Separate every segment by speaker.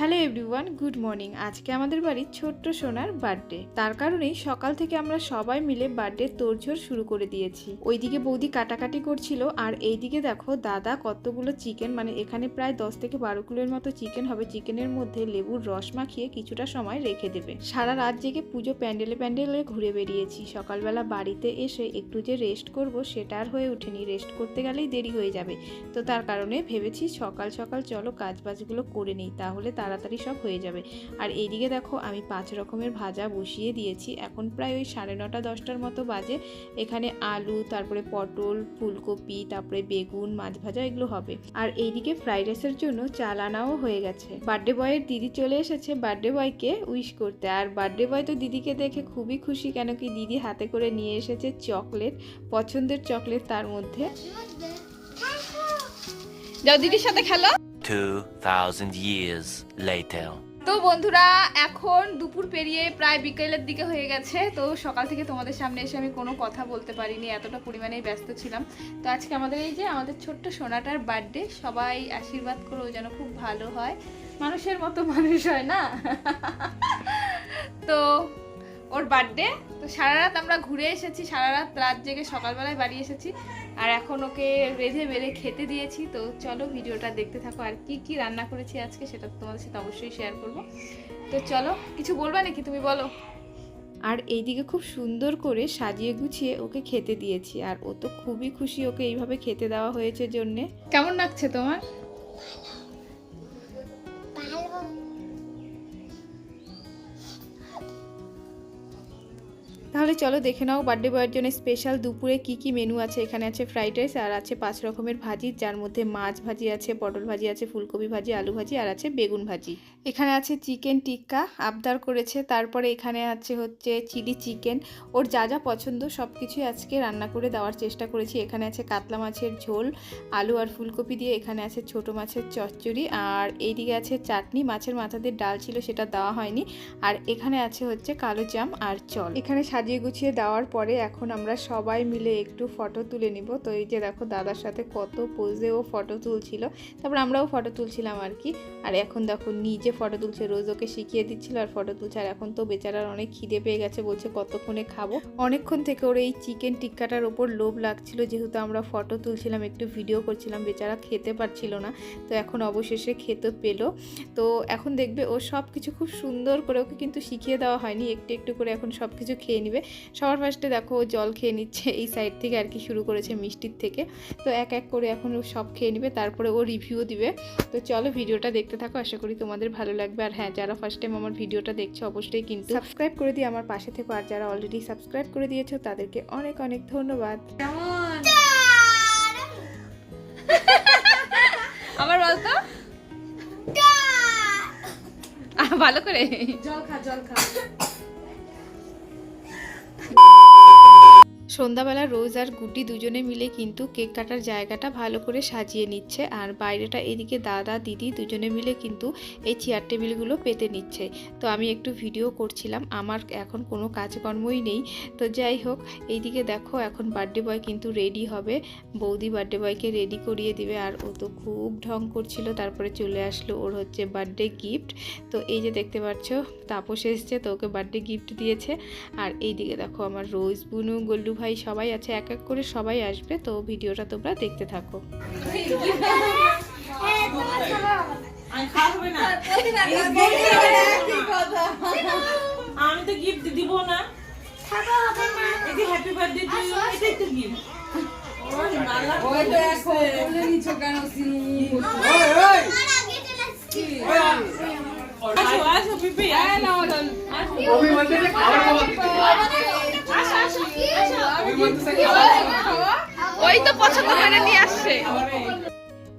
Speaker 1: Hello everyone good morning আজকে আমাদের বাড়ির ছোট্ট সোনার বার্থডে তার কারণেই সকাল থেকে আমরা সবাই মিলে বার্থডে তোড়জোড় শুরু করে দিয়েছি। ওইদিকে বৌদি কাটাকাটি করছিল, আর এইদিকে দেখো দাদা কতগুলো চিকেন মানে এখানে প্রায় দশ থেকে বারো কিলোর মতো চিকেন হবে। চিকেনের মধ্যে লেবুর রস মাখিয়ে কিছুটা সময় রেখে দেবে। সারা রাত জেগে পুজো প্যান্ডেলে প্যান্ডেলে ঘুরে বেরিয়েছি। সকালবেলা বাড়িতে এসে একটু যে রেস্ট করব সেটা আর হয়ে ওঠেনি। রেস্ট করতে গেলেই দেরি হয়ে যাবে। তো তার কারণে ভেবেছি সকাল সকাল চলো কাজ বাজগুলো করে নিই। তাহলে তাড়াতাড়ি সব হয়ে যাবে। আর এইদিকে দেখো, আমি পাঁচ রকমের ভাজা বসিয়ে দিয়েছি। এখন প্রায় ওই সাড়ে নটা, দশটার মতো বাজে। এখানে আলু, তারপরে পটল, ফুলকপি, তারপরে বেগুন, মাছ ভাজা, এগুলো হবে। আর এইদিকে ফ্রাইড রাইসের জন্য চাল আনাও হয়ে গেছে। বার্থডে বয়ের দিদি চলে এসেছে বার্থডে বয়কে উইশ করতে। আর বার্থডে বয় তো দিদিকে দেখে খুবই খুশি, কেন কি দিদি হাতে করে নিয়ে এসেছে চকলেট, পছন্দের চকলেট তার মধ্যে। যাও দিদির সাথে খেলো।
Speaker 2: 2,000 years later.
Speaker 1: তো বন্ধুরা এখন দুপুর পেরিয়ে প্রায় বিকেলের দিকে হয়ে গেছে। তো সকাল থেকে তোমাদের সামনে এসে আমি কোনো কথা বলতে পারিনি এতটা পরিমাণেই ব্যস্ত ছিলাম। তো আজকে আমাদের এই যে আমাদের ছোট্ট সোনাটার বার্থডে সবাই আশীর্বাদ করো যেন খুব ভালো হয়। মানুষের মতো মানুষ হয় না? তো ওর বার্থডে তো সারা রাত আমরা ঘুরে এসেছি সারা রাত রাত জেগে সকালবেলায় বাড়ি এসেছি। আর এখন ওকে রেঁধে বেড়ে খেতে দিয়েছি তো চলো ভিডিওটা দেখতে থাকো আর কি কি রান্না করেছি আজকে সেটা তোমাদের সাথে অবশ্যই শেয়ার করব। তো চলো কিছু বলবা নাকি তুমি বলো? আর এইদিকে খুব সুন্দর করে সাজিয়ে গুছিয়ে ওকে খেতে দিয়েছি আর ও তো খুবই খুশি ওকে এইভাবে খেতে দেওয়া হয়েছে জন্যে। কেমন লাগছে তোমার? তাহলে চলো দেখে নাও বার্থডে বয়ের জন্য স্পেশাল দুপুরে কি কি মেনু আছে। এখানে আছে ফ্রাইড রাইস আর আছে পাঁচ রকমের ভাজি, যার মধ্যে মাছ ভাজি আছে, পটল ভাজি আছে, ফুলকপি ভাজি, আলু ভাজি আর আছে বেগুন ভাজি। এখানে আছে চিকেন টিক্কা আবদার করেছে। তারপরে এখানে আছে হচ্ছে চিলি চিকেন ওর যা যা পছন্দ সব কিছুই আজকে রান্না করে দেওয়ার চেষ্টা করেছি। এখানে আছে কাতলা মাছের ঝোল, আলু আর ফুলকপি দিয়ে। এখানে আছে ছোট মাছের চচ্চড়ি আর এইদিকে আছে চাটনি। মাছের মাথাদের ডাল ছিল, সেটা দেওয়া হয়নি। আর এখানে আছে হচ্ছে কালো জাম আর চল। এখানে সাজিয়ে গুছিয়ে দেওয়ার পরে এখন আমরা সবাই মিলে একটু ফটো তুলে নিব। তো এই যে দেখো দাদার সাথে কত পোজে ও ফটো তুলছিল। তারপর আমরাও ফটো তুলছিলাম আর কি। আর এখন দেখো নিজে ফটো তুলছে রোজ ওকে শিখিয়ে দিচ্ছিল আর ফটো তুলছে। আর এখন তো বেচারার অনেক খিদে পেয়ে গেছে, বলছে কতক্ষণে খাব। অনেকক্ষণ থেকে ওর এই চিকেন টিক্কাটার ওপর লোভ লাগছিল। যেহেতু আমরা ফটো তুলছিলাম, একটু ভিডিও করছিলাম, বেচারা খেতে পারছিল না। তো এখন অবশেষে খেতে পেল। তো এখন দেখবে ও সব কিছু খুব সুন্দর করে ওকে কিন্তু শিখিয়ে দেওয়া হয়নি। একটু একটু করে এখন সব কিছু খেয়ে সবার ফার্স্টে দেখো ও জল খেয়ে নিচ্ছে এই সাইড থেকে আর কি শুরু করেছে মিষ্টির থেকে। তো এক এক করে এখন ও সব খেয়ে নিবে তারপরে ও রিভিউ দিবে। তো চলো ভিডিওটা দেখতে থাকো আশা করি তোমাদের ভালো লাগবে। আর হ্যাঁ যারা ফার্স্ট টাইম আমার ভিডিওটা দেখছ অবশ্যই কিন্তু সাবস্ক্রাইব করে দিয়ে আমার পাশে থেকো। আর যারা অলরেডি সাবস্ক্রাইব করে দিয়েছ তাদেরকে অনেক অনেক ধন্যবাদ। কেমন? আবার বলতো ভালো করে।
Speaker 3: জল খা জল খা।
Speaker 1: সন্ধ্যাবেলা রোজ আর গুড্ডি দুজনে মিলে কিন্তু কেক কাটার জায়গাটা ভালো করে সাজিয়ে নিচ্ছে আর বাইরেটা এদিকে দাদা, দিদি দুজনে মিলে কিন্তু এই চেয়ার টেবিলগুলো পেতে নিচ্ছে। তো আমি একটু ভিডিও করছিলাম, আমার এখন কোনো কাজকর্মই নেই। তো যাই হোক, এইদিকে দেখো এখন বার্থডে বয় কিন্তু রেডি হবে। বৌদি বার্থডে বয়কে রেডি করিয়ে দিবে আর ও তো খুব ঢং করছিল, তারপরে চলে আসলো ওর হচ্ছে বার্থডে গিফট তো এই যে দেখতে পাচ্ছ, তাপস এসছে, তো ওকে বার্থডে গিফট দিয়েছে। আর এইদিকে দেখো আমার রোজ বুনু, গল্লু ভাই সবাই আছে এক এক করে সবাই আসবে তো ভিডিওটা তোমরা দেখতে থাকো।
Speaker 3: আমি খাওয়া হবে না। আমি তো গিফট দিব না হ্যাপি বার্থডে এটাই তো গিফট ওই দেখো বলে নিছো কেন আসো আসো পিপি আসো আসো আসো
Speaker 1: ওই তো পছন্দ করে নিয়ে আসছে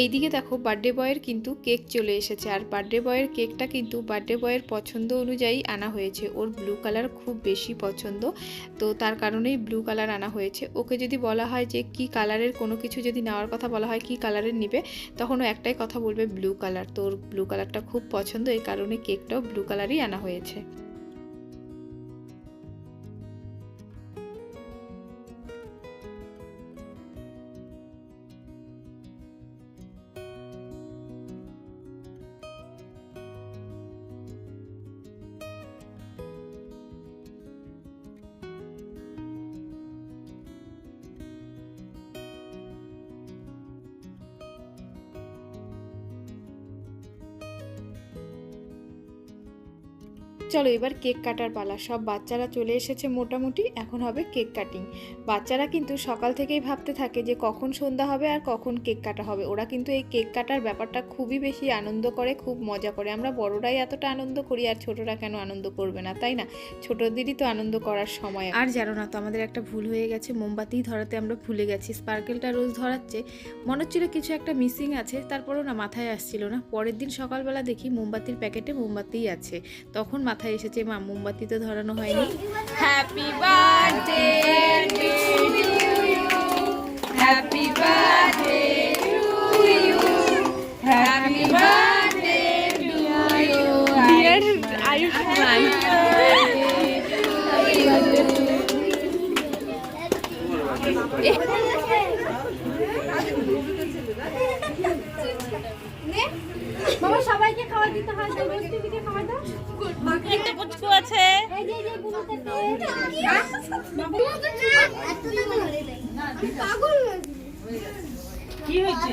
Speaker 1: এইদিকে দেখো বার্থডে বয়ের কিন্তু কেক চলে এসেছে, আর বার্থডে বয়ের কেকটা কিন্তু বার্থডে বয়ের পছন্দ অনুযায়ী আনা হয়েছে। ওর ব্লু কালার খুব বেশি পছন্দ, তো তার কারণেই ব্লু কালার আনা হয়েছে। ওকে যদি বলা হয় যে কি কালারের কোনো কিছু যদি নেওয়ার কথা বলা হয়, কি কালারের নিবে, তখন ও একটাই কথা বলবে ব্লু কালার তো ওর ব্লু কালারটা খুব পছন্দ, এই কারণে কেকটাও ব্লু কালারই আনা হয়েছে। চলো এবার কেক কাটার পালা। সব বাচ্চারা চলে এসেছে মোটামুটি, এখন হবে কেক কাটিং। বাচ্চারা কিন্তু সকাল থেকেই ভাবতে থাকে যে কখন সন্ধ্যা হবে আর কখন কেক কাটা হবে। ওরা কিন্তু এই কেক কাটার ব্যাপারটা খুবই বেশি আনন্দ করে, খুব মজা করে। আমরা বড়রাই এতটা আনন্দ করি আর ছোটরা কেন আনন্দ করবে না, তাই না? ছোটদেরই তো আনন্দ করার সময়। আর জানো না তো, আমাদের একটা ভুল হয়ে গেছে, মোমবাতি ধরাতে আমরা ভুলে গেছি। স্পার্কেলটা রোজ ধরাচ্ছে। মনে হচ্ছিল কিছু একটা মিসিং আছে, তারপরেও না মাথায় আসছিল না। পরের দিন সকালবেলা দেখি মোমবাতির প্যাকেটে মোমবাতিই আছে। তখন মাথায় এসেছে মা মোমবাতি তো ধরানো হয়নি। Happy birthday happy birthday happy birthday dear Ayushman
Speaker 4: বাবা সবাইকে খাবার দিতে হয় তো মিষ্টি খাবার দাও?
Speaker 3: একটা কুচকু আছে।
Speaker 4: এই যে যে বুনুটাতে পাগল
Speaker 3: কি হয়েছে?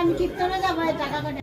Speaker 4: আমি কীর্তনে যাব টাকা কাটে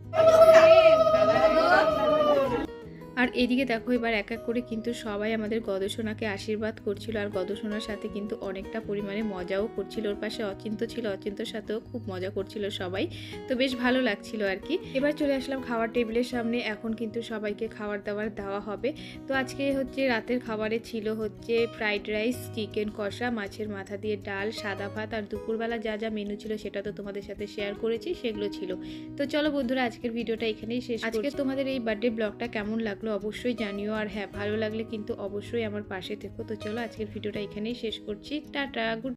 Speaker 1: আর এদিকে দেখো এবার এক এক করে কিন্তু সবাই আমাদের গদসোনাকে আশীর্বাদ করছিল আর গদসোনার সাথে কিন্তু অনেকটা পরিমাণে মজাও করছিল। ওর পাশে অচিন্ত ছিল অচিন্তর সাথেও খুব মজা করছিল সবাই। তো বেশ ভালো লাগছিল আর কি। এবার চলে আসলাম খাওয়ার টেবিলের সামনে এখন কিন্তু সবাইকে খাবার দাবার দেওয়া হবে। তো আজকে হচ্ছে রাতের খাবারে ছিল হচ্ছে ফ্রাইড রাইস চিকেন কষা মাছের মাথা দিয়ে ডাল সাদা ভাত আর দুপুরবেলা যা যা মেনু ছিল সেটা তো তোমাদের সাথে শেয়ার করেছি সেগুলো ছিল। তো চলো বন্ধুরা আজকের ভিডিওটা এখানেই শেষ আজকে তোমাদের এই বার্থডে ব্লগটা কেমন লাগল অবশ্যই জানিও আর হ্যাঁ ভালো লাগলে কিন্তু অবশ্যই আমার পাশে থেকো। তো চলো আজকের ভিডিওটা এখানেই শেষ করছি। Tata, good